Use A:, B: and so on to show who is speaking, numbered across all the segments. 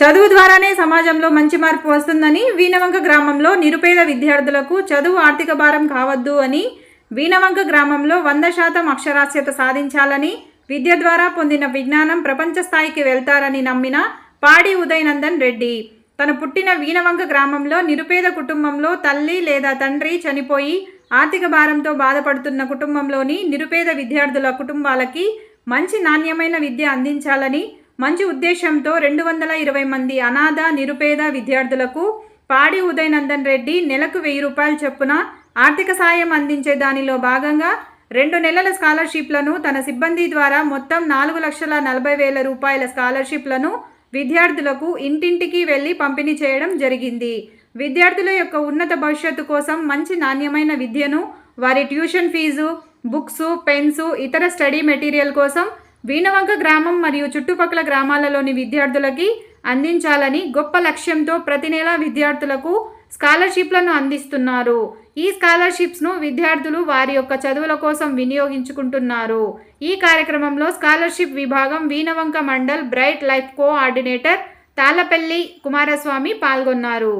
A: చదువు ద్వారానే సమాజంలో మంచి మార్పు వస్తుందని వీణవంక గ్రామంలో నిరుపేద విద్యార్థులకు చదువు ఆర్థిక భారం కావద్దు అని వీణవంక గ్రామంలో వంద శాతం అక్షరాస్యత సాధించాలని విద్య ద్వారా పొందిన విజ్ఞానం ప్రపంచ స్థాయికి వెళ్తారని నమ్మిన పాడి ఉదయనందన్ రెడ్డి. తను పుట్టిన వీణవంక గ్రామంలో నిరుపేద కుటుంబంలో తల్లి లేదా తండ్రి చనిపోయి ఆర్థిక భారంతో బాధపడుతున్న కుటుంబంలోని నిరుపేద విద్యార్థుల కుటుంబాలకి మంచి నాణ్యమైన విద్య అందించాలని మంచి ఉద్దేశంతో రెండు వందల ఇరవై మంది అనాథ నిరుపేద విద్యార్థులకు పాడి ఉదయనందన్ రెడ్డి నెలకు వెయ్యి రూపాయల చొప్పున ఆర్థిక సాయం అందించే దానిలో భాగంగా రెండు నెలల స్కాలర్షిప్లను తన సిబ్బంది ద్వారా మొత్తం నాలుగు లక్షల నలభై వేల రూపాయల స్కాలర్షిప్లను విద్యార్థులకు ఇంటింటికి వెళ్ళి పంపిణీ చేయడం జరిగింది. విద్యార్థుల యొక్క ఉన్నత భవిష్యత్తు కోసం మంచి నాణ్యమైన విద్యను వారి ట్యూషన్ ఫీజు బుక్స్ పెన్స్ ఇతర స్టడీ మెటీరియల్ కోసం వీణవంక గ్రామం మరియు చుట్టుపక్కల గ్రామాలలోని విద్యార్థులకి అందించాలని గొప్ప లక్ష్యంతో ప్రతి నెల విద్యార్థులకు స్కాలర్షిప్లను అందిస్తున్నారు. ఈ స్కాలర్షిప్స్ను విద్యార్థులు వారి యొక్క చదువుల కోసం వినియోగించుకుంటున్నారు. ఈ కార్యక్రమంలో స్కాలర్షిప్ విభాగం Veenavanka mandal bright life coordinator Tallapalli Kumaraswamy పాల్గొన్నారు.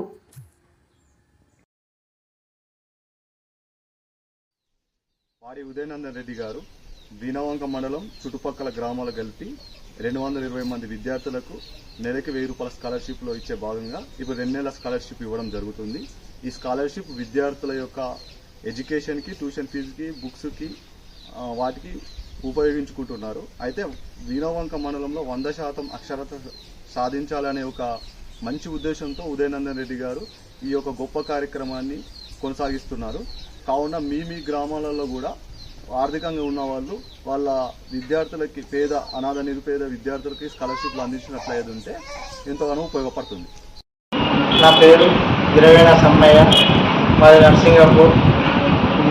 B: వాడి ఉదయనందన్ రెడ్డి గారు దీనవంక మండలం చుట్టుపక్కల గ్రామాలు కలిపి రెండు వందల ఇరవై మంది విద్యార్థులకు నెలకి వెయ్యి రూపాయల స్కాలర్షిప్లో ఇచ్చే భాగంగా ఇప్పుడు రెండు నెలల స్కాలర్షిప్ ఇవ్వడం జరుగుతుంది. ఈ స్కాలర్షిప్ విద్యార్థుల యొక్క ఎడ్యుకేషన్కి ట్యూషన్ ఫీజుకి బుక్స్కి వాటికి ఉపయోగించుకుంటున్నారు. అయితే వీణవంక మండలంలో వంద శాతం అక్షరత సాధించాలనే ఒక మంచి ఉద్దేశంతో ఉదయనందన్ రెడ్డి గారు ఈ యొక్క గొప్ప కార్యక్రమాన్ని కొనసాగిస్తున్నారు. కావున మీ మీ గ్రామాలలో కూడా ఆర్థికంగా ఉన్న వాళ్ళు వాళ్ళ విద్యార్థులకి పేద అనాథ నిరుపేద విద్యార్థులకి స్కాలర్షిప్లు అందించినట్లయితే ఉంటే ఎంతగానో ఉపయోగపడుతుంది.
C: నా పేరు గిరవేణ సమ్మయ్య. మాది నర్సింగపూర్.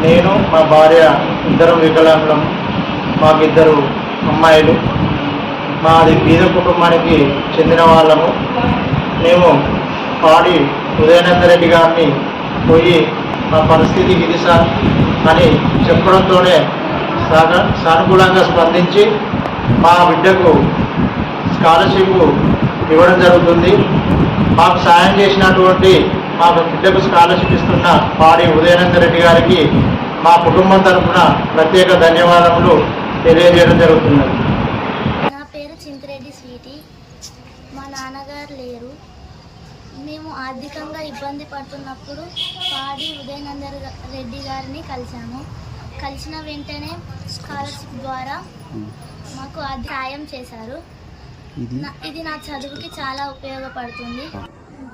C: నేను మా భార్య ఇద్దరు వికలాంగులం. మాకిద్దరు అమ్మాయిలు. మాది బీద కుటుంబానికి చెందిన వాళ్ళము. మేము పాడి ఉదయనందరెడ్డి గారిని పోయి మా పరిస్థితి ఇది సార్ అని చెప్పడంతోనే సాగ సానుకూలంగా స్పందించి మా బిడ్డకు స్కాలర్షిప్ ఇవ్వడం జరుగుతుంది. మాకు సాయం చేసినటువంటి మా బిడ్డకు స్కాలర్షిప్ ఇస్తున్న పాడి ఉదయనంద రెడ్డి గారికి మా కుటుంబం తరఫున ప్రత్యేక ధన్యవాదములు తెలియజేయడం జరుగుతున్నది
D: నా పేరు చింతిరెడ్డి స్వీటీ మా నాన్నగారు లేరు మేము ఆర్థికంగా ఇబ్బంది పడుతున్నప్పుడు పాడి ఉదయనందర్ రెడ్డి గారిని కలిసాము కలిసిన వెంటనే స్కాలర్షిప్ ద్వారా మాకు సాయం చేశారు. నా- ఇది నా చదువుకి చాలా ఉపయోగపడుతుంది.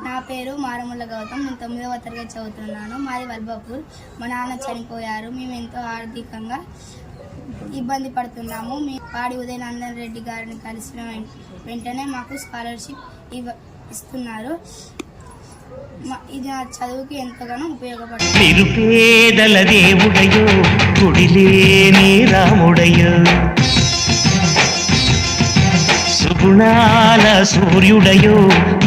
E: నా పేరు మారముళ్ళ గౌతమ్. నేను తొమ్మిదవ తరగతి చదువుతున్నాను. మాది వల్బాపూర్ మా నాన్న చనిపోయారు. మేము ఎంతో ఆర్థికంగా ఇబ్బంది పడుతున్నాము. మీ పాడి ఉదయనందన్ రెడ్డి గారిని కలిసిన వెం- వెంటనే మాకు స్కాలర్షిప్ ఇవ్వ ఇస్తున్నారు. ఇది నా చదువుకి ఎంతగానో ఉపయోగపడుతుంది.
F: నిరుపేదల దేవుడయో గుడిలేని రాముడయో సుగుణాల సూర్యుడయో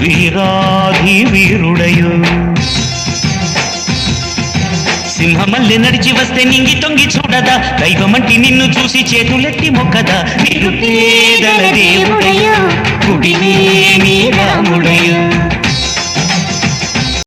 F: వీరాధి వీరుడయో సింహమల్లి నడిచి వస్తే నింగి తొంగి చూడదా దైవమంటి నిన్ను చూసి చేతులెత్తి మొక్కదా. నిరుపేదల దేవుడయో గుడిలేని రాముడయో